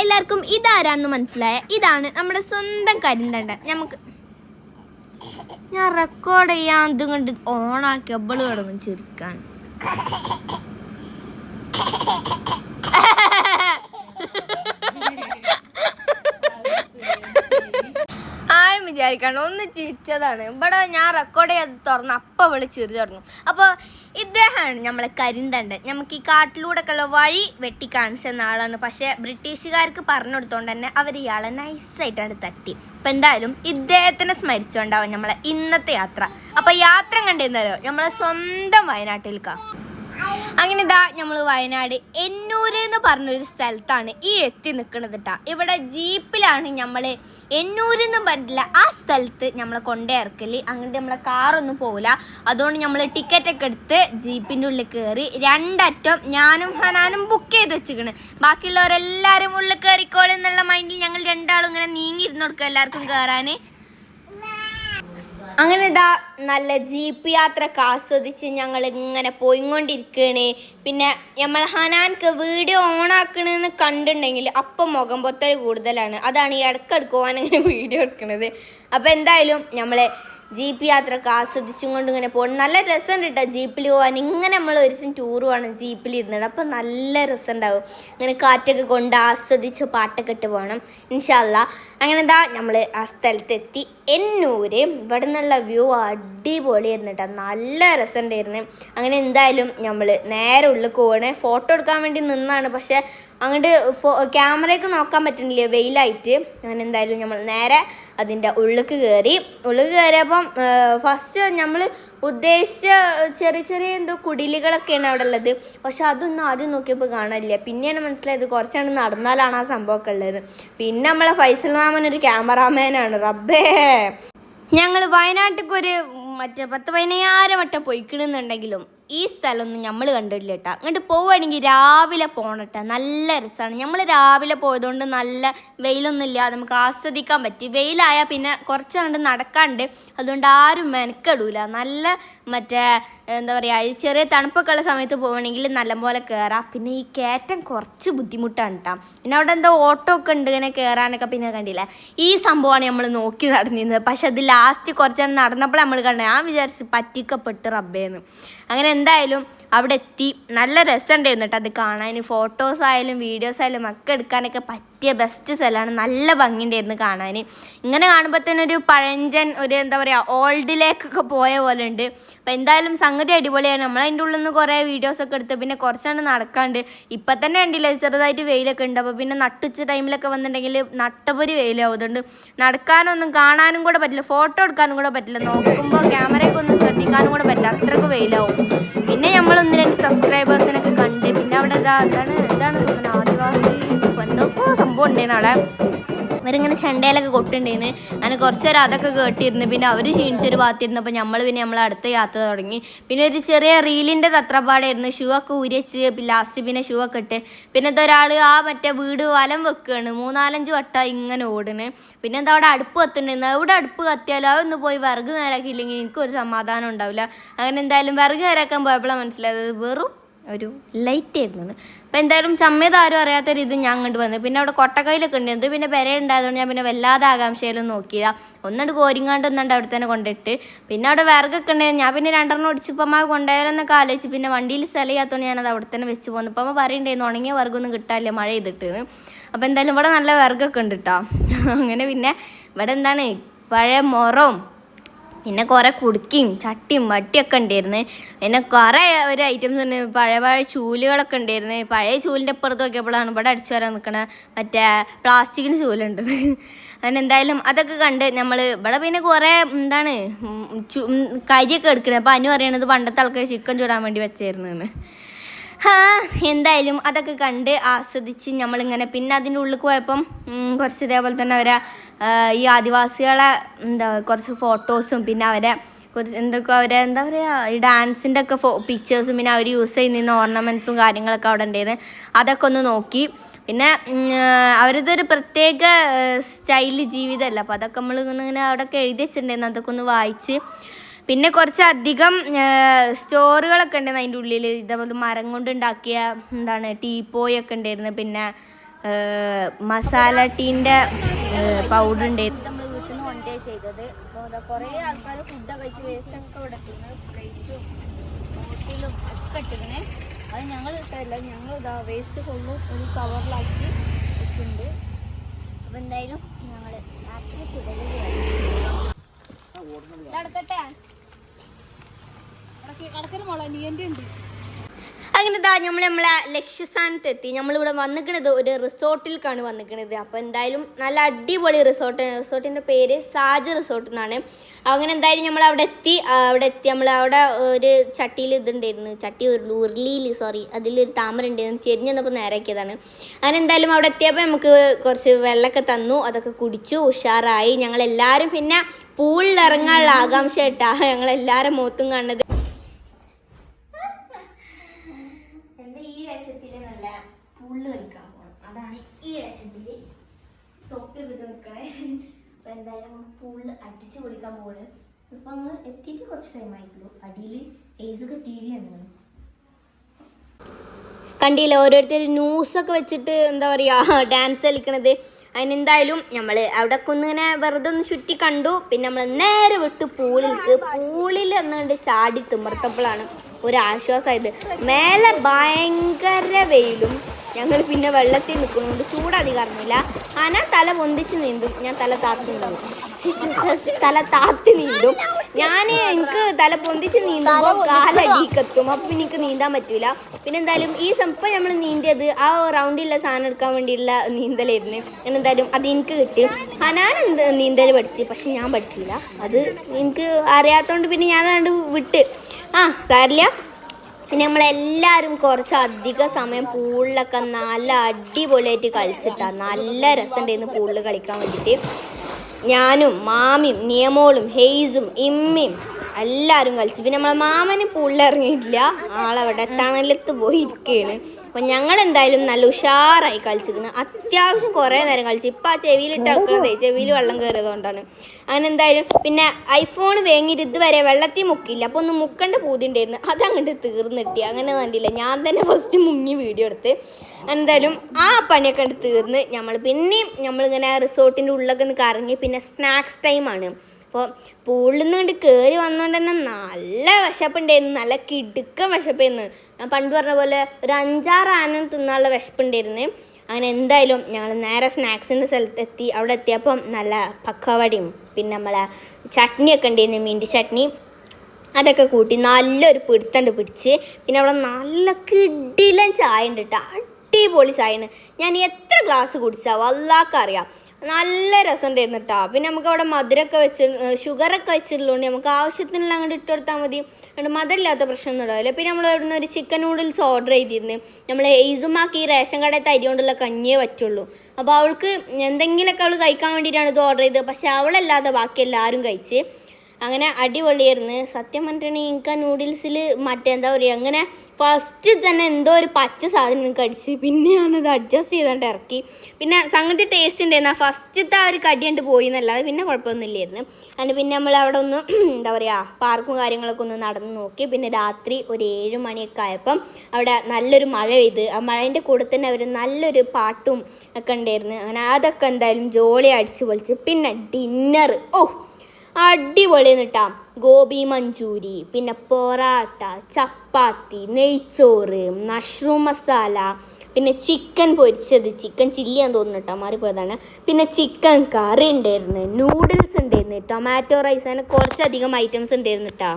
എല്ലാവർക്കും ഇതാരാന്ന് മനസ്സിലായ? ഇതാണ് നമ്മുടെ സ്വന്തം കരിന്തണ്ട. നമുക്ക് ഞാൻ റെക്കോർഡ് ചെയ്യാൻ ഇതും കൊണ്ട് ഓണാക്കി അവൾ തുടങ്ങും ചിരിക്കാൻ. ആരും വിചാരിക്കണം ഒന്ന് ചിരിച്ചതാണ്. ഇവിടെ ഞാൻ റെക്കോർഡ് ചെയ്ത് തുറന്ന് അപ്പം വിളി ചിരി തുടങ്ങും. അപ്പോൾ ഇദ്ദേഹമാണ് നമ്മളെ കരിന്തണ്ട്. നമുക്ക് ഈ കാട്ടിലൂടെ ഒക്കെ ഉള്ള വഴി വെട്ടി കാണിച്ച ആളാണ് പക്ഷേ ബ്രിട്ടീഷുകാർക്ക് പറഞ്ഞു കൊടുത്തോണ്ട് തന്നെ അവർ ഇയാളെ നൈസായിട്ടാണ് തട്ടി. അപ്പം എന്തായാലും ഇദ്ദേഹത്തിനെ സ്മരിച്ചുകൊണ്ടാവും നമ്മളെ ഇന്നത്തെ യാത്ര. അപ്പോൾ യാത്ര കണ്ടെന്നറിയോ നമ്മളെ സ്വന്തം വയനാട്ടിലേക്കാ അങ്ങനെ ഇതാ നമ്മൾ വയനാട് എന്നൂര് എന്ന് പറഞ്ഞൊരു സ്ഥലത്താണ് ഈ എത്തി നിൽക്കുന്നത് കേട്ടോ ഇവിടെ ജീപ്പിലാണ് നമ്മൾ എന്നൂര് എന്ന് പറഞ്ഞിട്ടില്ല ആ സ്ഥലത്ത് നമ്മൾ കൊണ്ടേ ഇറക്കൽ. അങ്ങനത്തെ നമ്മളെ കാറൊന്നും പോകില്ല അതുകൊണ്ട് നമ്മൾ ടിക്കറ്റ് ഒക്കെ എടുത്ത് ജീപ്പിന്റെ ഉള്ളിൽ കയറി രണ്ടറ്റം ഞാനും ഹനാനും ബുക്ക് ചെയ്ത് വെച്ചിരിക്കണ് ബാക്കിയുള്ളവരെല്ലാവരും ഉള്ളിൽ കയറിക്കോളെന്നുള്ള മൈൻഡിൽ ഞങ്ങൾ രണ്ടാളും ഇങ്ങനെ നീങ്ങിയിരുന്ന് കൊടുക്കുക എല്ലാവർക്കും കയറാൻ അങ്ങനെ ഇതാ നല്ല ജീപ്പ് യാത്രയൊക്കെ ആസ്വദിച്ച് ഞങ്ങൾ ഇങ്ങനെ പോയിക്കൊണ്ടിരിക്കുകയാണ് പിന്നെ നമ്മൾ ഹനാൻക്ക് വീഡിയോ ഓൺ ആക്കണമെന്ന് കണ്ടിട്ടുണ്ടെങ്കിൽ അപ്പം മുഖം പൊത്തൽ കൂടുതലാണ്. അതാണ് ഈ ഇടയ്ക്കെടുക്കുവാൻ വീഡിയോ എടുക്കുന്നത് അപ്പോൾ എന്തായാലും നമ്മൾ ജീപ്പ് യാത്രയൊക്കെ ആസ്വദിച്ചും കൊണ്ട് ഇങ്ങനെ പോകണം നല്ല രസമുണ്ട് കേട്ടോ ജീപ്പിൽ പോകാൻ ഇങ്ങനെ നമ്മൾ ഒരു ദിവസം ടൂർ പോകണം ജീപ്പിൽ ഇരുന്നിട്ട്. അപ്പം നല്ല രസമുണ്ടാവും ഇങ്ങനെ കാറ്റൊക്കെ കൊണ്ട് ആസ്വദിച്ച് പാട്ടൊക്കെ ഇട്ട് പോകണം ഇൻഷാല്ല അങ്ങനെ എന്താ നമ്മൾ ആ സ്ഥലത്തെത്തി. എന്നൂര്. ഇവിടെ നിന്നുള്ള വ്യൂ അടിപൊളിയായിരുന്നു കേട്ടോ നല്ല രസമുണ്ടായിരുന്നു അങ്ങനെ എന്തായാലും നമ്മൾ നേരെ ഉള്ളിൽ പോകണേ ഫോട്ടോ എടുക്കാൻ വേണ്ടി നിന്നാണ്. പക്ഷേ അങ്ങോട്ട് ഫോ ക്യാമറയൊക്കെ നോക്കാൻ പറ്റുന്നില്ല വെയിലായിട്ട്. അങ്ങനെ എന്തായാലും നമ്മൾ നേരെ അതിന്റെ ഉള്ളിലേക്ക് കയറി ഉള്ളിൽ കയറിയപ്പം ഫസ്റ്റ് നമ്മൾ ഉദ്ദേശിച്ച ചെറിയ ചെറിയ എന്തോ കുടിലുകളൊക്കെയാണ് അവിടെ ഉള്ളത്. പക്ഷെ അതൊന്നും ആദ്യം നോക്കിയപ്പോൾ കാണാനില്ല. പിന്നെയാണ് മനസ്സിലായത് കുറച്ചാണ് നടന്നാലാണ് ആ സംഭവമൊക്കെ ഉള്ളത്. പിന്നെ നമ്മളെ ഫൈസൽ മാമൻ ഒരു ക്യാമറാമാനാണ് റബ്ബേ. ഞങ്ങൾ വയനാട്ടിലേക്ക് ഒരു മറ്റേ പത്ത് പതിനയ്യായിരം വട്ടം പൊയ്ക്കണമെന്നുണ്ടെങ്കിലും ഈ സ്ഥലമൊന്നും നമ്മൾ കണ്ടിട്ടില്ല കേട്ടോ അങ്ങോട്ട് പോവുകയാണെങ്കിൽ രാവിലെ പോകണം കേട്ടോ നല്ല രസമാണ് നമ്മൾ രാവിലെ പോയതുകൊണ്ട് നല്ല വെയിലൊന്നുമില്ല. നമുക്ക് ആസ്വദിക്കാൻ പറ്റി. വെയിലായാൽ പിന്നെ കുറച്ച് കണ്ട് നടക്കാണ്ട് അതുകൊണ്ട് ആരും മെനക്കെടൂല. നല്ല മറ്റേ എന്താ പറയുക ഈ ചെറിയ തണുപ്പൊക്കെ ഉള്ള സമയത്ത് പോകണമെങ്കിൽ നല്ലപോലെ കയറാം പിന്നെ ഈ കയറ്റം കുറച്ച് ബുദ്ധിമുട്ടാണ് കേട്ടോ പിന്നെ അവിടെ എന്തോ ഓട്ടോ ഒക്കെ ഉണ്ട് ഇങ്ങനെ കയറാനൊക്കെ പിന്നെ കണ്ടില്ല? ഈ സംഭവമാണ് നമ്മൾ നോക്കി നടന്നിരുന്നത്. പക്ഷെ അത് ലാസ്റ്റ് കുറച്ച് നടന്നപ്പോൾ നമ്മൾ കണ്ടത്. ഞാൻ വിചാരിച്ച് പറ്റിക്കപ്പെട്ട് റബ്ബേന്ന്. അങ്ങനെ എന്തായാലും അവിടെ എത്തി നല്ല രസമുണ്ടായിരുന്നു കേട്ടോ അത് കാണാൻ. ഫോട്ടോസ് ആയാലും വീഡിയോസ് ആയാലും ഒക്കെ എടുക്കാനൊക്കെ പറ്റിയ ബെസ്റ്റ് സ്ഥലമാണ്. നല്ല ഭംഗിയുണ്ടായിരുന്നു കാണാൻ. ഇങ്ങനെ കാണുമ്പോൾ തന്നെ ഒരു പഴഞ്ചൻ ഒരു എന്താ പറയുക ഓൾഡിലേക്കൊക്കെ പോയ പോലെ ഉണ്ട്. അപ്പോൾ എന്തായാലും സംഗതി അടിപൊളിയാണ്. നമ്മൾ അതിന്റെ ഉള്ളിൽ നിന്ന് കുറേ വീഡിയോസൊക്കെ എടുത്ത് പിന്നെ കുറച്ചാണ് നടക്കാണ്ട്. ഇപ്പം തന്നെ ഉണ്ടല്ലോ ചെറുതായിട്ട് വെയിലൊക്കെ ഉണ്ട്. അപ്പോൾ പിന്നെ നട്ടുച്ച ടൈമിലൊക്കെ വന്നിട്ടുണ്ടെങ്കിൽ നട്ടപൊരി വെയിലാവും. അതുകൊണ്ട് നടക്കാനൊന്നും കാണാനും കൂടെ പറ്റില്ല ഫോട്ടോ എടുക്കാനും കൂടെ പറ്റില്ല. നോക്കുമ്പോൾ ക്യാമറയൊക്കെ ഒന്നും ശ്രദ്ധിക്കാനും കൂടെ പറ്റില്ല. അത്രയ്ക്ക് വെയിലാവും. പിന്നെ നമ്മൾ ഒന്ന് രണ്ട് സബ്സ്ക്രൈബേഴ്സിനൊക്കെ കണ്ട് പിന്നെ അവിടെ ഇതാ എന്താണ് ഇതാണ് ആദിവാസി എന്തൊക്കെ സംഭവം ഉണ്ടായിരുന്നു അവിടെ. അവരിങ്ങനെ ചെണ്ടയിലൊക്കെ കൊട്ടുണ്ടായിരുന്നു അങ്ങനെ കുറച്ച് നേരം അതൊക്കെ കേട്ടിരുന്നു. പിന്നെ അവർ ക്ഷീണിച്ചൊരു ഭാഗത്തിരുന്നപ്പോൾ നമ്മൾ പിന്നെ നമ്മൾ അടുത്ത യാത്ര തുടങ്ങി. പിന്നെ ഒരു ചെറിയ റീലിന്റെ തത്രപ്പാടായിരുന്നു. ഷൂ ഒക്കെ ഉരച്ച് ലാസ്റ്റ് പിന്നെ ഷൂ ഒക്കെ ഇട്ട്. പിന്നെ ഒരാൾ ആ മറ്റേ വീട് വലം വെക്കുകയാണ് മൂന്നാലഞ്ച് വട്ടം ഇങ്ങനെ ഓടുന്നു. പിന്നെ എന്താ അവിടെ അടുപ്പ് കത്തുന്നുണ്ടായിരുന്നു എവിടെ അടുപ്പ് കത്തിയാലും അതൊന്ന് പോയി വിറക് നേരാക്കിയില്ലെങ്കിൽ എനിക്കൊരു സമാധാനം ഉണ്ടാവില്ല. അങ്ങനെ എന്തായാലും വിറക് നേരാക്കാൻ പോയപ്പോഴാണ് മനസ്സിലായത്. വെറും ഒരു ലൈറ്റ് ആയിരുന്നു അപ്പോൾ എന്തായാലും ചമ്മയത് ആരും അറിയാത്ത രീതി ഞാൻ അങ്ങോട്ട് വന്നു. പിന്നെ അവിടെ കൊട്ടക്കയിലൊക്കെ ഉണ്ടായിരുന്നു പിന്നെ പെര ഉണ്ടായതുകൊണ്ട് ഞാൻ പിന്നെ വല്ലാതെ ആകാംക്ഷയിലും നോക്കിയില്ല. ഒന്നിട്ട് കോരിങ്ങാണ്ട് ഒന്നുണ്ട് അവിടെ തന്നെ കൊണ്ടിട്ട്. പിന്നെ അവിടെ വിറകൊക്കെ ഉണ്ടായിരുന്നു ഞാൻ പിന്നെ രണ്ടെണ്ണം ഒടിച്ചപ്പോൾ അമ്മ കൊണ്ടുപോയാലെന്നൊക്കെ ആലോചിച്ച്. പിന്നെ വണ്ടിയിൽ സ്ഥലം ചെയ്യാത്തതുകൊണ്ട് ഞാനത് അവിടെ തന്നെ വെച്ച് പോന്നു. അപ്പം പറയണ്ടായിരുന്നു ഉണങ്ങിയ വിറകൊന്നും കിട്ടാല്ലേ മഴ ചെയ്തിട്ട് അപ്പോൾ എന്തായാലും ഇവിടെ നല്ല വിറകൊക്കെ ഉണ്ട് കേട്ടോ അങ്ങനെ പിന്നെ ഇവിടെ എന്താണ്? പഴയ മുറവും പിന്നെ കുറേ കുടുക്കിയും ചട്ടിയും വട്ടിയൊക്കെ ഉണ്ടായിരുന്നു. പിന്നെ കുറേ ഒരു ഐറ്റംസ് ഉണ്ട് പഴയ പഴയ ചൂലുകളൊക്കെ ഉണ്ടായിരുന്നു. പഴയ ചൂലിന്റെ അപ്പുറത്ത് നോക്കിയപ്പോഴാണ് ഇവിടെ അടിച്ചു വരാൻ നിൽക്കണ മറ്റേ പ്ലാസ്റ്റിക്കിന് ചൂലുണ്ട് അങ്ങനെ എന്തായാലും അതൊക്കെ കണ്ട് നമ്മൾ ഇവിടെ പിന്നെ കുറേ എന്താണ് കരിയൊക്കെ എടുക്കണേ. അപ്പോൾ അനു പറയണത് പണ്ടത്തെ ആൾക്കാർ ചിക്കൻ ചൂടാൻ വേണ്ടി വെച്ചായിരുന്നു എന്തായാലും അതൊക്കെ കണ്ട് ആസ്വദിച്ച് നമ്മളിങ്ങനെ പിന്നെ അതിന്റെ ഉള്ളിൽ പോയപ്പം കുറച്ച് ഇതേപോലെ തന്നെ അവരെ ഈ ആദിവാസികളെ എന്താ കുറച്ച് ഫോട്ടോസും പിന്നെ അവരെ കുറച്ച് എന്തൊക്കെ അവരെ എന്താ പറയുക ഈ ഡാൻസിന്റെ ഒക്കെ ഫോ പിക്ചേഴ്സും പിന്നെ അവർ യൂസ് ചെയ്യുന്ന ഓർണമെന്റ്സും കാര്യങ്ങളൊക്കെ അവിടെ ഉണ്ടായിരുന്നു അതൊക്കെ ഒന്ന് നോക്കി. പിന്നെ അവരതൊരു പ്രത്യേക സ്റ്റൈൽ ജീവിതമല്ല. അപ്പോൾ അതൊക്കെ നമ്മൾ ഇങ്ങനെ അവിടെയൊക്കെ എഴുതി വെച്ചിട്ടുണ്ടായിരുന്നു. അതൊക്കെ ഒന്ന് വായിച്ച്. പിന്നെ കുറച്ചധികം സ്റ്റോറുകളൊക്കെ ഉണ്ടായിരുന്നു. അതിന്റെ ഉള്ളിൽ ഇതേപോലെ മരം കൊണ്ട് ഉണ്ടാക്കിയ എന്താണ് ടീപ്പോയൊക്കെ ഉണ്ടായിരുന്നു. പിന്നെ മസാല ടീന്റെ പൗഡർ ഉണ്ട്. നമ്മൾ വീട്ടിൽ നിന്ന് കുറേ ഞങ്ങൾ ഞങ്ങൾ വേസ്റ്റ് ഒരു കവറിലാക്കി വെച്ചിട്ടുണ്ട്. നീ എന്റെ ഉണ്ട്. അങ്ങനെ ഇതാ നമ്മൾ നമ്മളെ ലക്ഷ്യസ്ഥാനത്ത് എത്തി നമ്മളിവിടെ വന്നിക്കണത് ഒരു റിസോർട്ടിലേക്കാണ് വന്നിക്കണത്. അപ്പോൾ എന്തായാലും നല്ല അടിപൊളി റിസോർട്ട്. റിസോർട്ടിന്റെ പേര് സാജ് റിസോർട്ട് എന്നാണ്. അങ്ങനെ എന്തായാലും നമ്മൾ അവിടെ എത്തി അവിടെ എത്തി നമ്മൾ അവിടെ ഒരു ചട്ടിയിൽ ഇതുണ്ടായിരുന്നു. ചട്ടി ഒരു ഉരുളിയിൽ സോറി അതിലൊരു താമര ഉണ്ടായിരുന്നു. ചെരിഞ്ഞപ്പോൾ നേരാക്കിയതാണ്. അങ്ങനെ എന്തായാലും അവിടെ എത്തിയപ്പോൾ നമുക്ക് കുറച്ച് വെള്ളമൊക്കെ തന്നു. അതൊക്കെ കുടിച്ചു. ഉഷാറായി. ഞങ്ങളെല്ലാവരും പിന്നെ പൂളിൽ ഇറങ്ങാനുള്ള ആകാംക്ഷ കേട്ടാ ഞങ്ങളെല്ലാവരും മുഖത്തും കാണുന്നത് എന്താ ഈ വേഷത്തിൽ നല്ല പുള്ള് കളിക്കാൻ പോകണം അതാണ് ഈ ലക്ഷത്തിൽ തൊപ്പി വിട്ട് നിൽക്കണേ അപ്പൊ എന്തായാലും നമുക്ക് പൂളിൽ അടിച്ച് പൊളിക്കാൻ പോകണ് ഇപ്പം നമ്മൾ എത്തിയിട്ട് കുറച്ച് ടൈം ആയിട്ടുള്ളൂ. അടിയിൽ ഏസൊക്കെ ടി വി ആണ് കണ്ടില്ല? ഓരോരുത്തർ ന്യൂസൊക്കെ വെച്ചിട്ട് എന്താ പറയുക ഡാൻസ് കളിക്കണത്. അതിനെന്തായാലും നമ്മൾ അവിടെ കുന്നിങ്ങനെ വെറുതെ ഒന്ന് ചുറ്റി കണ്ടു. പിന്നെ നമ്മൾ നേരെ വിട്ട് പൂളിലേക്ക് പൂളിൽ എന്നുകൊണ്ട് ചാടി തിമർത്തപ്പോഴാണ് ഒരു ആശ്വാസമായത് മേലെ ഭയങ്കര വെയിലും ഞങ്ങൾ പിന്നെ വെള്ളത്തിൽ നിൽക്കുന്നുണ്ട് ചൂടാതി അറിഞ്ഞില്ല ആന തല പൊന്തിച്ച് നീന്തും. ഞാൻ തല താത്തി നീന്തും. തല താത്തി നീന്തും. ഞാൻ എനിക്ക് തല പൊന്തിച്ച് നീന്തുമ്പോൾ കാലടിക്കെത്തും അപ്പം എനിക്ക് നീന്താൻ പറ്റൂല. പിന്നെ എന്തായാലും ഈ സംഭവം നമ്മൾ നീന്തിയത് ആ റൗണ്ടിലുള്ള സാധനം എടുക്കാൻ വേണ്ടിയുള്ള നീന്തലായിരുന്നു. ഞാൻ എന്തായാലും അത് എനിക്ക് കിട്ടി. ഹനാൻ എന്ത് നീന്തൽ പഠിച്ച്. പക്ഷെ ഞാൻ പഠിച്ചില്ല. അത് എനിക്ക് അറിയാത്തതുകൊണ്ട് പിന്നെ ഞാൻ അത് വിട്ട്. ആ സാരില്ല പിന്നെ നമ്മളെല്ലാവരും കുറച്ച് അധിക സമയം പൂളിലൊക്കെ നല്ല അടിപൊളിയായിട്ട് കളിച്ചിട്ടാണ് നല്ല രസമുണ്ടായിരുന്നു പൂളിൽ കളിക്കാൻ വേണ്ടിയിട്ട്. ഞാനും മാമിയും നിയമോളും ഹെയ്സും ഇമ്മയും എല്ലാവരും കളിച്ചു. പിന്നെ നമ്മളെ മാമന് പൂളിൽ ഇറങ്ങിയിട്ടില്ല. ആളവിടെ തണലത്ത് പോയി ഇരിക്കുകയാണ് അപ്പം ഞങ്ങൾ എന്തായാലും നല്ല ഉഷാറായി കളിച്ചിരിക്കുന്നത് അത്യാവശ്യം കുറേ നേരം കളിച്ചു. ഇപ്പം ആ ചെവിയിലിട്ട് ഇളക്കണതേ ചെവിയിൽ വെള്ളം കയറിയതുകൊണ്ടാണ് അങ്ങനെ എന്തായാലും പിന്നെ ഐഫോൺ വേങ്ങിയിട്ട് ഇതുവരെ വെള്ളത്തിൽ മുക്കില്ല അപ്പോൾ ഒന്ന് മുക്കേണ്ട പൂതിണ്ടായിരുന്നു അതങ്ങോട്ട് തീർന്നിട്ടി. അങ്ങനെ കണ്ടില്ല. ഞാൻ തന്നെ ഫസ്റ്റ് മുങ്ങി വീഡിയോ എടുത്ത്. എന്തായാലും ആ പണിയൊക്കെ തീർന്ന്. നമ്മൾ പിന്നെയും നമ്മളിങ്ങനെ റിസോർട്ടിന്റെ ഉള്ളിലൊക്കെ ഒന്ന് കറങ്ങി. പിന്നെ സ്നാക്സ് ടൈമാണ് അപ്പോൾ പൂളിൽ നിന്ന് കണ്ട് കയറി വന്നുകൊണ്ട് തന്നെ നല്ല വിശപ്പുണ്ടായിരുന്നു. നല്ല കിടുക്കം വിശപ്പായിരുന്നു. ഞാൻ പണ്ട് പറഞ്ഞ പോലെ ഒരു അഞ്ചാറ് ആനം തിന്നാനുള്ള വിശപ്പുണ്ടായിരുന്നു. അങ്ങനെ എന്തായാലും ഞങ്ങൾ നേരെ സ്നാക്സിന്റെ സ്ഥലത്ത് എത്തി. അവിടെ എത്തിയപ്പം നല്ല പക്കവടയും പിന്നെ നമ്മളെ ചട്നിയൊക്കെ ഉണ്ടായിരുന്നു മീന്റെ ചട്നി. അതൊക്കെ കൂട്ടി നല്ലൊരു പിടുത്തണ്ട് പിടിച്ച്. പിന്നെ അവിടെ നല്ല കിടിലൻ ചായ ഉണ്ട് കേട്ടോ. അടിപൊളി ചായയാണ്. ഞാൻ എത്ര ഗ്ലാസ് കുടിച്ചാൽ വല്ലാക്കറിയാം നല്ല രസം ഉണ്ടായിരുന്നു കേട്ടോ പിന്നെ നമുക്ക് അവിടെ മധുരമൊക്കെ വെച്ച് ഷുഗറൊക്കെ വെച്ചിട്ടുള്ളതുകൊണ്ട് നമുക്ക് ആവശ്യത്തിനുള്ള അങ്ങോട്ട് ഇട്ട് കൊടുത്താൽ മതി. അതുകൊണ്ട് മധുരമില്ലാത്ത പ്രശ്നമൊന്നും ഉണ്ടാവില്ല. പിന്നെ നമ്മൾ അവിടെ നിന്ന് ഒരു ചിക്കൻ നൂഡിൽസ് ഓർഡർ ചെയ്തിരുന്നു. നമ്മൾ എയ്സുമാക്കി ഈ റേഷൻ കടയിൽ അരി കൊണ്ടുള്ള കഞ്ഞിയേ പറ്റുള്ളൂ. അപ്പോൾ അവൾക്ക് എന്തെങ്കിലുമൊക്കെ അവൾ കഴിക്കാൻ വേണ്ടിയിട്ടാണ് ഇത് ഓർഡർ ചെയ്തത്. പക്ഷേ അവളല്ലാതെ ബാക്കി എല്ലാവരും കഴിച്ച്. അങ്ങനെ അടിപൊളിയായിരുന്നു. സത്യം പറഞ്ഞിട്ടുണ്ടെങ്കിൽ എനിക്ക് ആ നൂഡിൽസിൽ മറ്റേ എന്താ പറയുക അങ്ങനെ ഫസ്റ്റ് തന്നെ എന്തോ ഒരു പച്ച സാധനം എനിക്ക് അടിച്ച്. പിന്നെ ഞാനത് അഡ്ജസ്റ്റ് ചെയ്തുകൊണ്ട് ഇറക്കി. പിന്നെ സംഗതി ടേസ്റ്റ് ഉണ്ടായിരുന്നു. ആ ഫസ്റ്റത്തെ ആ ഒരു കടിയുണ്ട് പോയി എന്നല്ലാതെ പിന്നെ കുഴപ്പമൊന്നുമില്ലായിരുന്നു. അതിന് പിന്നെ നമ്മൾ അവിടെ ഒന്ന് എന്താ പറയുക പാർക്കും കാര്യങ്ങളൊക്കെ ഒന്ന് നടന്ന് നോക്കി. പിന്നെ രാത്രി ഒരു ഏഴ് മണിയൊക്കെ ആയപ്പം അവിടെ നല്ലൊരു മഴ പെയ്ത്. ആ മഴേന്റെ കൂടെ തന്നെ അവർ നല്ലൊരു പാട്ടും ഒക്കെ ഉണ്ടായിരുന്നു. അങ്ങനെ അതൊക്കെ എന്തായാലും ജോളി അടിച്ച് പൊളിച്ച്. പിന്നെ ഡിന്നർ ഓ അടിപൊളി കേട്ടാ ഗോപി മഞ്ചൂരി പിന്നെ പൊറാട്ട ചപ്പാത്തി നെയ്ച്ചോറ് മഷ്റൂം മസാല പിന്നെ ചിക്കൻ പൊരിച്ചത്. ചിക്കൻ ചില്ലിയാന്ന് തോന്നുന്നു കേട്ടോ മാറിപ്പോയതാണ്. പിന്നെ ചിക്കൻ കറി ഉണ്ടായിരുന്നു നൂഡിൽസ് ഉണ്ടായിരുന്നു ടൊമാറ്റോ റൈസ് അങ്ങനെ കുറച്ചധികം ഐറ്റംസ് ഉണ്ടായിരുന്നു കേട്ടോ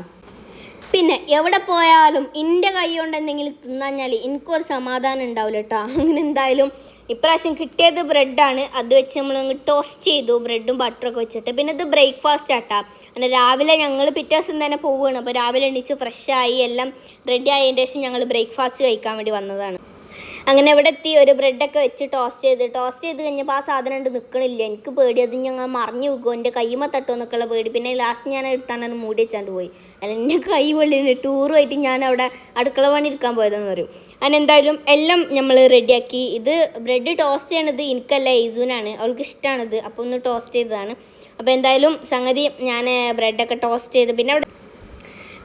പിന്നെ എവിടെ പോയാലും എന്റെ കൈ കൊണ്ട് എന്തെങ്കിലും തിന്നാഞ്ഞാൽ എനിക്കൊരു സമാധാനം ഉണ്ടാവില്ല കേട്ടോ അങ്ങനെ എന്തായാലും ഇപ്രാവശ്യം കിട്ടിയത് ബ്രെഡാണ്. അത് വെച്ച് നമ്മൾ അങ്ങ് ടോസ്റ്റ് ചെയ്തു. ബ്രെഡും ബട്ടറൊക്കെ വെച്ചിട്ട്. പിന്നെ ഇത് ബ്രേക്ക്ഫാസ്റ്റ് ആട്ടാ. അങ്ങനെ രാവിലെ ഞങ്ങൾ പിറ്റേ ദിവസം തന്നെ പോവുകയാണ് അപ്പോൾ രാവിലെ എണീച്ച് ഫ്രഷായി എല്ലാം റെഡി ആയതിന്റെ ശേഷം ഞങ്ങൾ ബ്രേക്ക്ഫാസ്റ്റ് കഴിക്കാൻ വേണ്ടി വന്നതാണ്. അങ്ങനെ ഇവിടെ എത്തി ഒരു ബ്രെഡൊക്കെ വെച്ച് ടോസ്റ്റ് ചെയ്ത്. ടോസ്റ്റ് ചെയ്ത് കഴിഞ്ഞപ്പോൾ ആ സാധനം ഉണ്ട് നിൽക്കണില്ല എനിക്ക് പേടി. അത് ഞങ്ങൾ മറിഞ്ഞു വെക്കും. എന്റെ കൈമ തട്ടോ എന്നൊക്കെയുള്ള പേടി. പിന്നെ ലാസ്റ്റ് ഞാൻ എടുത്താണ് മൂടി വെച്ചാണ്ട് പോയി. അല്ല എന്റെ കൈ വെള്ളിന് ടൂറുമായിട്ട് ഞാൻ അവിടെ അടുക്കള പണി എടുക്കാൻ പോയതെന്ന് പറയും. അങ്ങനെ എന്തായാലും എല്ലാം നമ്മൾ റെഡിയാക്കി ഇത് ബ്രെഡ് ടോസ്റ്റ് ചെയ്യണത് എനിക്കല്ല ഈസൂനാണ് അവൾക്ക് ഇഷ്ടമാണിത് അപ്പോൾ ഒന്ന് ടോസ്റ്റ് ചെയ്തതാണ്. അപ്പോൾ എന്തായാലും സംഗതി ഞാൻ ബ്രെഡൊക്കെ ടോസ്റ്റ് ചെയ്ത്. പിന്നെ അവിടെ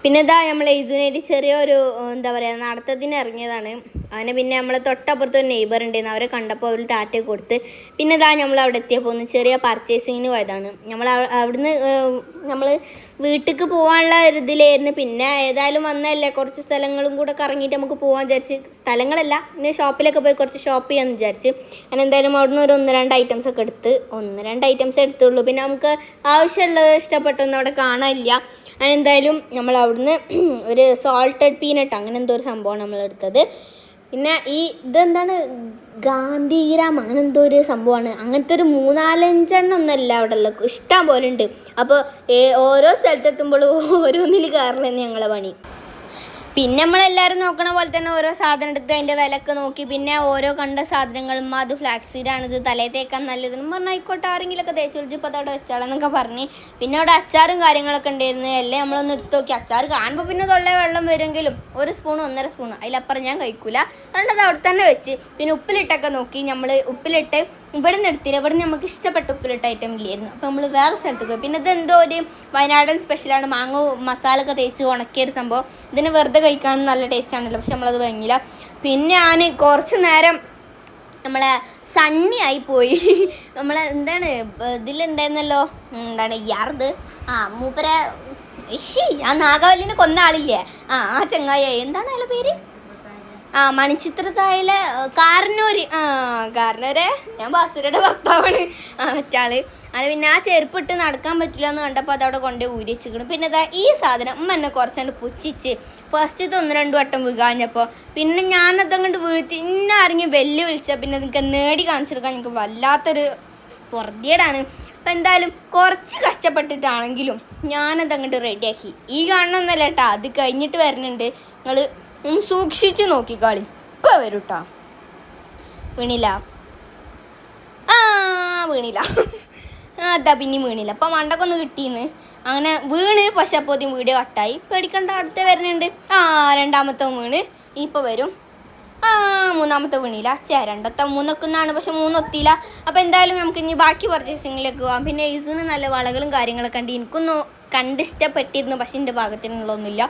പിന്നെ ഇതാ നമ്മൾ ഏജുനായിട്ട് ചെറിയൊരു എന്താ പറയുക നടത്തത്തിന് ഇറങ്ങിയതാണ്. അങ്ങനെ പിന്നെ നമ്മൾ തൊട്ടപ്പുറത്ത് ഒരു നെയ്ബർ ഉണ്ടായിരുന്നു അവരെ കണ്ടപ്പോൾ അവർ ടാറ്റ കൊടുത്ത് പിന്നെ ഇതാ നമ്മൾ അവിടെ എത്തിയപ്പോൾ ഒന്ന് ചെറിയ പർച്ചേസിങ്ങിന് പോയതാണ്. നമ്മൾ അവ- അവിടുന്ന് നമ്മൾ വീട്ടിലേക്ക് പോകാനുള്ള ഒരു ഇതിലായിരുന്നു. പിന്നെ ഏതായാലും വന്നതല്ലേ കുറച്ച് സ്ഥലങ്ങളും കൂടെ കറങ്ങിയിട്ട് നമുക്ക് പോകാൻ വിചാരിച്ച്. സ്ഥലങ്ങളല്ല പിന്നെ ഷോപ്പിലൊക്കെ പോയി കുറച്ച് ഷോപ്പ് ചെയ്യാമെന്ന് വിചാരിച്ച്. അങ്ങനെ എന്തായാലും അവിടുന്ന് ഒരു ഒന്ന് രണ്ട് ഐറ്റംസ് ഒക്കെ എടുത്ത് ഒന്ന് രണ്ട് ഐറ്റംസ് എടുത്തുള്ളൂ. പിന്നെ നമുക്ക് ആവശ്യമുള്ളത് ഇഷ്ടപ്പെട്ടൊന്നും അവിടെ കാണാനില്ല. അങ്ങനെ എന്തായാലും നമ്മൾ അവിടുന്ന് ഒരു സോൾട്ടഡ് പീനട്ട് അങ്ങനെ എന്തോ ഒരു സംഭവമാണ് നമ്മൾ എടുത്തത് പിന്നെ ഈ ഇതെന്താണ്? ഗാന്ധിഗ്രാം അങ്ങനെ എന്തോ ഒരു സംഭവമാണ്. അങ്ങനത്തെ ഒരു മൂന്നാലഞ്ചെണ്ണം ഒന്നല്ല അവിടെ ഉള്ളത് ഇഷ്ടം പോലെ ഉണ്ട്. അപ്പോൾ ഓരോ സ്ഥലത്തെത്തുമ്പോഴും ഓരോന്നിൽ കയറലെന്ന് ഞങ്ങളെ പണി. പിന്നെ നമ്മളെല്ലാവരും നോക്കണ പോലെ തന്നെ ഓരോ സാധനം എടുത്ത് അതിന്റെ വിലക്ക് നോക്കി പിന്നെ ഓരോ കണ്ട സാധനങ്ങളും അത് ഫ്ലാക്സീഡാണിത് തലേ തേക്കാൻ നല്ലതെന്ന് പറഞ്ഞാൽ ആയിക്കോട്ടെ ആരെങ്കിലുമൊക്കെ തേച്ച് വിളിച്ച് ഇപ്പോൾ അതവിടെ വെച്ചാളെന്നൊക്കെ പറഞ്ഞ്. പിന്നെ അവിടെ അച്ചാറും കാര്യങ്ങളൊക്കെ ഉണ്ടായിരുന്നു. എല്ലാം നമ്മളൊന്ന് എടുത്ത് നോക്കി. അച്ചാർ കാണുമ്പോൾ പിന്നെ തൊള്ള വെള്ളം വരുമെങ്കിലും ഒരു സ്പൂൺ ഒന്നര സ്പൂൺ അതിലപ്പുറം ഞാൻ കഴിക്കൂല. അതുകൊണ്ട് അത് അവിടെ തന്നെ വെച്ച്. പിന്നെ ഉപ്പിലിട്ടൊക്കെ നോക്കി. നമ്മൾ ഉപ്പിലിട്ട് ഇവിടെ എടുത്തില്ല. ഇവിടെ നമുക്ക് ഇഷ്ടപ്പെട്ട ഉപ്പിലിട്ട ഐറ്റം ഇല്ലായിരുന്നു. അപ്പോൾ നമ്മൾ വേറെ സ്ഥലത്ത് പോയി. പിന്നെ ഇതെന്തോ ഒരു വയനാടൻ സ്പെഷ്യലാണ് മാങ്ങ മസാല ഒക്കെ തേച്ച് ഉണക്കിയ ഒരു സംഭവം. ഇതിന് വെറുതെ കഴിക്കാൻ നല്ല ടേസ്റ്റ് ആണല്ലോ. പക്ഷെ നമ്മളത് വാങ്ങിയില്ല. പിന്നെ ഞാൻ കുറച്ച് നേരം നമ്മളെ സണ്ണി ആയി പോയി. നമ്മളെ എന്താണ് ഇതിലുണ്ടായിരുന്നല്ലോ എന്താണ് യാർദ്. ആ മൂപ്പരെ ഇഷി ആ നാഗവല്ലിനെ കൊന്ന ആളില്ലേ? ആ ആ ചങ്ങായി എന്താണ് അയാളുടെ പേര്? ആ മണിച്ചിത്രത്തായിലെ കാരനൂര് ആ കാരനൂര് ഞാൻ ബാസുരയുടെ ഭർത്താവാണ്. ആ മറ്റാൾ. അങ്ങനെ പിന്നെ ആ ചെരുപ്പ് ഇട്ട് നടക്കാൻ പറ്റില്ല എന്ന് കണ്ടപ്പോൾ അതവിടെ കൊണ്ട് ഊരി പിന്നെ ഇതാ ഈ സാധനം ഉമ്മ എന്നെ കുറച്ചുകൊണ്ട് പുച്ഛിച്ച് ഫസ്റ്റ് ഒന്ന് രണ്ട് വട്ടം വികാഞ്ഞപ്പോൾ പിന്നെ ഞാനതങ്ങോട്ട് വീഴ്ത്തി. ഇന്ന ആരെങ്കിലും വെല്ലു വിളിച്ചാൽ പിന്നെ നിങ്ങൾക്ക് നേടി കാണിച്ചെടുക്കാൻ എനിക്ക് വല്ലാത്തൊരു പുറത്തേടാണ് അപ്പം എന്തായാലും കുറച്ച് കഷ്ടപ്പെട്ടിട്ടാണെങ്കിലും ഞാനതങ്ങോട്ട് റെഡിയാക്കി ഈ കാണണമെന്നല്ല കേട്ടോ അത് കഴിഞ്ഞിട്ട് വരുന്നുണ്ട് നിങ്ങൾ സൂക്ഷിച്ച് നോക്കിക്കാളി ഇപ്പം വരും കേട്ടോ വീണില്ല. ആ വീണില്ല. അതാ പിന്നെ വീണില്ല. അപ്പം മണ്ടക്കൊന്ന് ഒന്ന് കിട്ടിയെന്ന് അങ്ങനെ വീണ് പക്ഷെ അപ്പോ വീഡിയോ കട്ടായി. പേടിക്കണ്ട അടുത്ത വരുന്നുണ്ട്. ആ രണ്ടാമത്തെ വീണ്. ഇനിയിപ്പോൾ വരും. ആ മൂന്നാമത്തെ വീണില്ല. ചേ രണ്ടത്തെ മൂന്നൊക്കുന്നാണ് പക്ഷെ മൂന്നൊത്തിയില്ല. അപ്പോൾ എന്തായാലും നമുക്ക് ഇനി ബാക്കി പർച്ചേസിങ്ങിലേക്ക് പോകാം പിന്നെ യൂസുന് നല്ല വളകളും കാര്യങ്ങളൊക്കെ ഉണ്ട് എനിക്കൊന്നും കണ്ടിഷ്ടപ്പെട്ടിരുന്നു പക്ഷെ എന്റെ ഭാഗത്തിനുള്ളതൊന്നുമില്ല.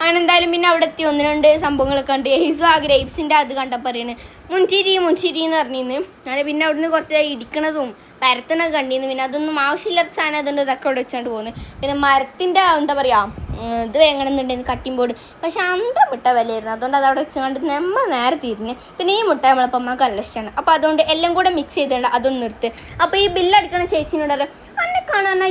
അങ്ങനെ എന്തായാലും പിന്നെ അവിടെ എത്തി. ഒന്ന് രണ്ട് സംഭവങ്ങളൊക്കെ ഉണ്ട് എയ്സു ആ ഗ്രേപ്സിന്റെ അത് കണ്ടപ്പോൾ പറയണ് മുൻചിരി മുൻചിരി എന്ന് പറഞ്ഞിരുന്നു അങ്ങനെ പിന്നെ അവിടുന്ന് കുറച്ച് ഇടിക്കണതും പരത്തണൊക്കെ കണ്ടിരുന്നു പിന്നെ അതൊന്നും ആവശ്യമില്ലാത്ത സാധനം അതുകൊണ്ട് ഇതൊക്കെ അവിടെ വെച്ചുകൊണ്ട് പോകുന്നു പിന്നെ മരത്തിന്റെ എന്താ പറയുക ഇത് വേങ്ങണമെന്നുണ്ടെങ്കിൽ കട്ടിംഗ് ബോർഡ് പക്ഷെ അന്ത മുട്ട വിലയായിരുന്നു. അതുകൊണ്ട് അത് അവിടെ വെച്ചുകൊണ്ട് നമ്മൾ നേരെ തിരിഞ്ഞ് പിന്നെ ഈ മുട്ട നമ്മളപ്പം അമ്മയ്ക്ക് നല്ല ഇഷ്ടമാണ് അപ്പോൾ അതുകൊണ്ട് എല്ലാം കൂടെ മിക്സ് ചെയ്തിട്ടുണ്ട് അതൊന്നും നിർത്ത്. അപ്പോൾ ഈ ബില്ലടിക്കണ ചേച്ചിനോട് പറയാം കാണാൻ ആ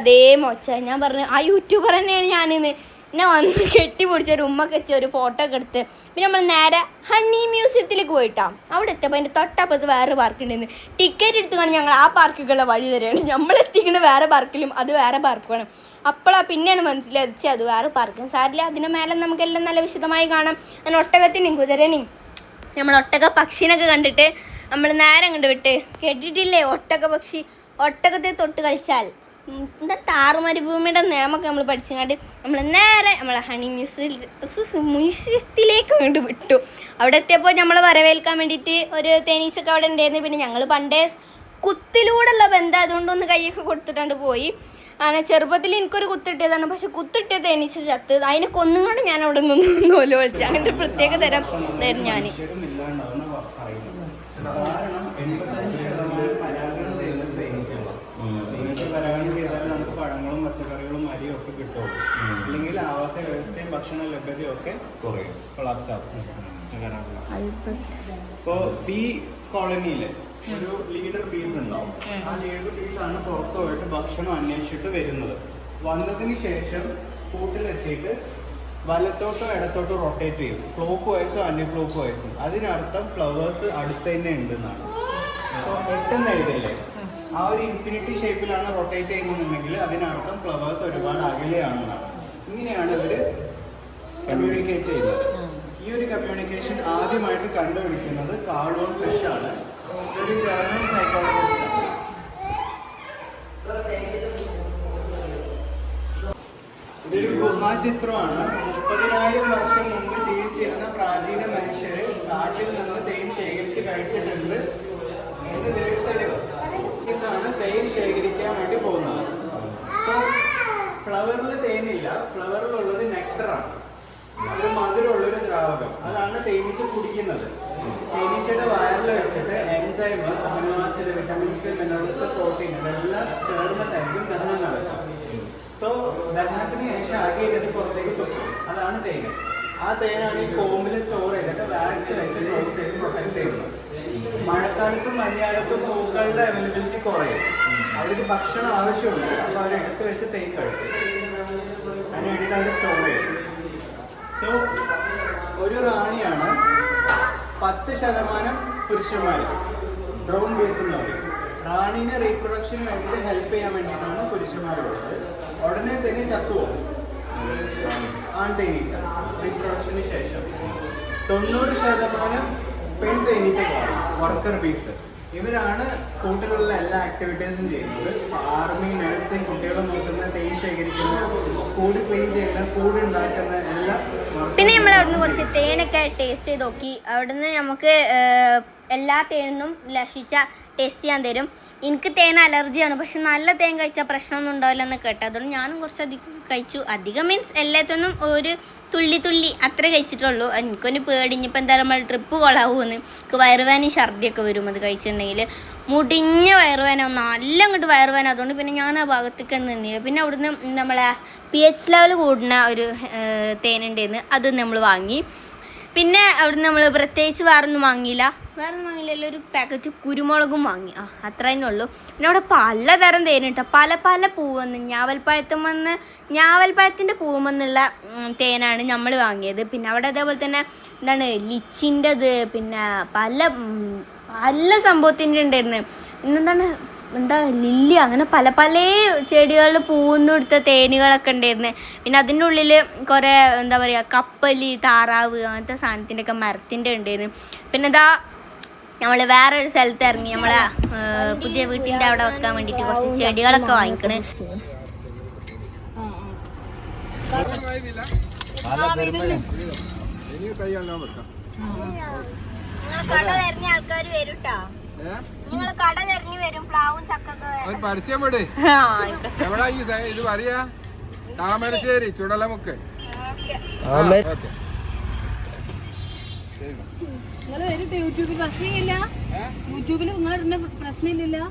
അതേ മൊച്ച. ഞാൻ പറഞ്ഞു ആ യൂട്യൂബർ തന്നെയാണ് ഞാനിന്ന്. എന്നെ വന്ന് കെട്ടി പിടിച്ച ഒരു ഉമ്മ കച്ച ഒരു ഫോട്ടോ ഒക്കെ എടുത്ത് പിന്നെ നമ്മൾ നേരെ ഹണി മ്യൂസിയത്തിലേക്ക് പോയിട്ടാ. അവിടെ എത്തിയപ്പോൾ അതിന്റെ തൊട്ടപ്പുറത്ത് വേറെ പാർക്ക് ഉണ്ടായിരുന്നു ടിക്കറ്റ് എടുത്തുകൊണ്ട് ഞങ്ങൾ ആ പാർക്കുകളുടെ വഴി തരികയാണ് നമ്മൾ എത്തിക്കുന്ന വേറെ പാർക്കിലും അത് വേറെ പാർക്കുമാണ് അപ്പോളാ പിന്നെയാണ് മനസ്സിലായത് അത് വേറെ പാർക്ക് സാരില്ല അതിന് മേലെ നമുക്കെല്ലാം നല്ല വിശദമായി കാണാം. അങ്ങനെ ഒട്ടകത്തിനെയും കുതിരനെയും നമ്മൾ ഒട്ടക പക്ഷിനൊക്കെ കണ്ടിട്ട് നമ്മൾ നേരം കണ്ട് വിട്ട് കേട്ടിട്ടില്ലേ? ഒട്ടക പക്ഷി ഒട്ടകത്തെ തൊട്ട് കളിച്ചാൽ എന്താ ടാറ് മരുഭൂമിയുടെ നമ്മൾ പഠിച്ചങ്ങാണ്ട് നമ്മൾ നേരെ നമ്മളെ ഹണി മ്യൂസ് മ്യൂസിയത്തിലേക്ക് വീണ്ടും വിട്ടു. അവിടെ എത്തിയപ്പോൾ നമ്മൾ വരവേൽക്കാൻ വേണ്ടിയിട്ട് ഒരു തേനീച്ചൊക്കെ അവിടെ ഉണ്ടായിരുന്നു. പിന്നെ ഞങ്ങൾ പണ്ടേ കുത്തിലൂടെയുള്ള ബന്ധം അതുകൊണ്ട് ഒന്ന് കൈയൊക്കെ കൊടുത്തിട്ടാണ്ട് പോയി. അങ്ങനെ ചെറുപ്പത്തിൽ എനിക്കൊരു കുത്തിട്ടിയതാണ്. പക്ഷെ കുത്തിട്ടിയ തേനീച്ച ചത്ത്. അതിനെ കൊന്നും കൊണ്ട് ഞാൻ അവിടെ നിന്ന് നോൽ വിളിച്ചു അങ്ങനെ പ്രത്യേക തരം ഞാൻ പറയുന്നത്. കാരണം എൺപത്തഞ്ച് ശതമാനം പരാഗണം ചെയ്യുന്നത് തേനീച്ചകളാണ്. തേനീച്ച പരാഗണം ചെയ്താൽ നമുക്ക് പഴങ്ങളും പച്ചക്കറികളും അരിയും ഒക്കെ കിട്ടുള്ളൂ അല്ലെങ്കിൽ ആവാസ വ്യവസ്ഥയും ഭക്ഷണ ലഭ്യതയും ഒക്കെ കുറയും. കൊളാപ്സ് ആവും. ഇപ്പോ ബി കോളനിയിൽ ഒരു ലീഡർ പീസ് ഉണ്ടാവും. ആ ലീഡർ പീസ് ആണ് പുറത്തു പോയിട്ട് ഭക്ഷണം അന്വേഷിച്ചിട്ട് വരുന്നത്. വന്നതിന് ശേഷം കൂട്ടിലെത്തിയിട്ട് വലത്തോട്ടോ ഇടത്തോട്ടോ റൊട്ടേറ്റ് ചെയ്യും. ക്ലോക്ക് വൈസോ അന്യ ക്ലോക്ക് വൈസും അതിനർത്ഥം ഫ്ലവേഴ്സ് അടുത്ത് തന്നെ ഉണ്ടെന്നാണ്. സോ പെട്ടെന്ന് എഴുതില്ലേ? ആ ഒരു ഇൻഫിനിറ്റി ഷേപ്പിലാണ് റൊട്ടേറ്റ് ചെയ്യുന്നുണ്ടെങ്കിൽ അതിനർത്ഥം ഫ്ലവേഴ്സ് ഒരുപാട് അകലെയാണെന്നാണ്. ഇങ്ങനെയാണ് ഇവർ കമ്മ്യൂണിക്കേറ്റ് ചെയ്യുന്നത്. ഈ ഒരു കമ്മ്യൂണിക്കേഷൻ ആദ്യമായിട്ട് കണ്ടുപിടിക്കുന്നത് കാർഡോൺ ഫിഷ് ആണ്. ഒരു ജർമ്മൻ സൈക്കോളജിസ്റ്റ് ഇതൊരു ഗുഹാചിത്രമാണ് മുപ്പതിനായിരം വർഷം മുമ്പ് ജീവിച്ചിരുന്ന പ്രാചീന മനുഷ്യരെ കാട്ടിൽ നിന്ന് തേൻ ശേഖരിച്ച് കഴിച്ചിട്ടുണ്ട്. തേൻ ശേഖരിക്കാൻ വേണ്ടി പോകുന്നത്. സോ ഫ്ലവറിൽ തേനില്ല. ഫ്ലവറിലുള്ളത് നെക്ടറാണ്. ഒരു മധുരമുള്ള ഒരു ദ്രാവകം. അതാണ് തേനീച്ച കുടിക്കുന്നത്. തേനീച്ചയുടെ വയറിൽ വെച്ചിട്ട് enzyme amino acid vitamins minerals protein ഇതെല്ലാം ചേർന്നിട്ടായിരിക്കും ദഹനം നടക്കുക സോ ദഹനത്തിന് ശേഷം ആകെ ഇത് പുറത്തേക്ക് തുപ്പും അതാണ് തേന് ആ തേനാണ് ഈ കോമ്പിൽ സ്റ്റോർ ചെയ്തിട്ട് വാക്സ് വെച്ച് ക്ലോസ് ചെയ്ത് പ്രൊട്ടക്ട് ചെയ്യുന്നത്. മഴക്കാലത്തും മഞ്ഞാലത്തും പൂക്കളുടെ അവൈലബിലിറ്റി കുറയും. അവർക്ക് ഭക്ഷണം ആവശ്യമുണ്ട്. അപ്പോൾ അവർ എടുത്ത് വെച്ച് തേൻ കഴിക്കും അതിന് വേണ്ടിയിട്ട് അവർ സ്റ്റോർ ചെയ്യും. സോ ഒരു റാണിയാണ് പത്ത് ശതമാനം പുരുഷന്മാർ ഡ്രോൺ ബേസ് എന്ന് പറയും റാണീനെ റീപ്രൊഡക്ഷന് വേണ്ടിയിട്ട് ഹെൽപ്പ് ചെയ്യാൻ വേണ്ടിയിട്ടാണ് പുരുഷന്മാരുള്ളത്. ഉടനെ തന്നെ ചത്തുപോകും ആൺ തേനീച്ച. റീപ്രൊഡക്ഷന് ശേഷം തൊണ്ണൂറ് ശതമാനം പെൺ തേനീച്ചകളാണ് വർക്കർ ബീസ് ഇവരാണ് കൂട്ടിലുള്ള എല്ലാ ആക്ടിവിറ്റീസും ചെയ്യുന്നത്. ആർമി നഴ്സിംഗ് കുട്ടികളെ നോക്കുന്ന തേൻ ശേഖരിക്കുന്ന കൂട് ക്ലീൻ ചെയ്യുന്ന കൂട് ഉണ്ടാക്കുന്ന എല്ലാ പിന്നെ നമ്മൾ അവിടുന്ന് കുറച്ച് തേനൊക്കെ ടേസ്റ്റ് ചെയ്ത് നോക്കി. അവിടുന്ന് നമുക്ക് എല്ലാ തേനും ലക്ഷിച്ച ടേസ്റ്റ് ചെയ്യാൻ തരും. എനിക്ക് തേൻ അലർജിയാണ്. പക്ഷെ നല്ല തേൻ കഴിച്ചാൽ പ്രശ്നമൊന്നും ഉണ്ടാവില്ലെന്ന് കേട്ടോ. അതുകൊണ്ട് ഞാനും കുറച്ച് അധികം കഴിച്ചു. അധികം മീൻസ് എല്ലാത്തൊന്നും ഒരു തുള്ളി തുള്ളി അത്ര കഴിച്ചിട്ടുള്ളൂ. എനിക്കൊന്ന് പേടി. ഇനിയിപ്പോൾ എന്തായാലും നമ്മൾ ട്രിപ്പ് കൊളാവുമെന്ന് എനിക്ക് വയറുവേനയും ഛർദിയൊക്കെ വരും അത് കഴിച്ചിട്ടുണ്ടെങ്കിൽ മുടിഞ്ഞ വയറുവേന നല്ല അങ്ങോട്ട് വയറുവേന അതുകൊണ്ട് പിന്നെ ഞാൻ ആ ഭാഗത്തേക്ക് നിന്നില്ല. പിന്നെ അവിടുന്ന് നമ്മളെ പി എച്ച് ലെവൽ കൂടുന്ന ഒരു തേനുണ്ടെന്ന്. അത് നമ്മൾ വാങ്ങി. പിന്നെ അവിടുന്ന് നമ്മൾ പ്രത്യേകിച്ച് വേറൊന്നും വാങ്ങിയില്ല. വേറൊന്നും വാങ്ങിയില്ല ഒരു പാക്കറ്റ് കുരുമുളകും വാങ്ങി. ആ അത്ര തന്നെ ഉള്ളൂ. പിന്നെ അവിടെ പലതരം തേനുണ്ട്. പല പല പൂവെന്ന് ഞാവൽപ്പഴത്തും വന്ന് ഞാവൽപ്പഴത്തിന്റെ പൂവെന്നുള്ള തേനാണ് നമ്മൾ വാങ്ങിയത്. പിന്നെ അവിടെ അതേപോലെ തന്നെ എന്താണ് ലിച്ചിന്റെത് പിന്നെ പല പല സംഭവത്തിന്റെ ഉണ്ടായിരുന്നു. ഇന്നെന്താണ് എന്താ ലില്ലി അങ്ങനെ പല പല ചെടികൾ പൂവെന്ന് എടുത്ത തേനുകളൊക്കെ ഉണ്ടായിരുന്നു. പിന്നെ അതിന്റെ ഉള്ളിൽ കുറേ എന്താ പറയുക കപ്പലി താറാവ് അങ്ങനത്തെ സാധനത്തിന്റെയൊക്കെ മരത്തിന്റെ ഉണ്ടായിരുന്നു. പിന്നെ ഇതാ നമ്മൾ വേറൊരു സ്ഥലത്ത് ഇറങ്ങി നമ്മളെ പുതിയ വീട്ടിന്റെ അവിടെ വെക്കാൻ വേണ്ടിയിട്ട് കുറച്ച് ചെടികളൊക്കെ വാങ്ങിക്കണ്. കട തെരഞ്ഞ ആൾക്കാർ നിങ്ങൾ കട തെരഞ്ഞു വരും പ്ലാവും ചക്കൊക്കെ ഒരു പരസ്യം വിട്. എവിടാ ഈ സ- ഇത് പറയാ? താമരശ്ശേരി ചുടലമുക്ക്. ഓക്കെ. നിങ്ങൾ വരും യൂട്യൂബിൽ പ്രശ്നമില്ല യൂട്യൂബിൽ നിങ്ങൾ പ്രശ്നമില്ലല്ലോ.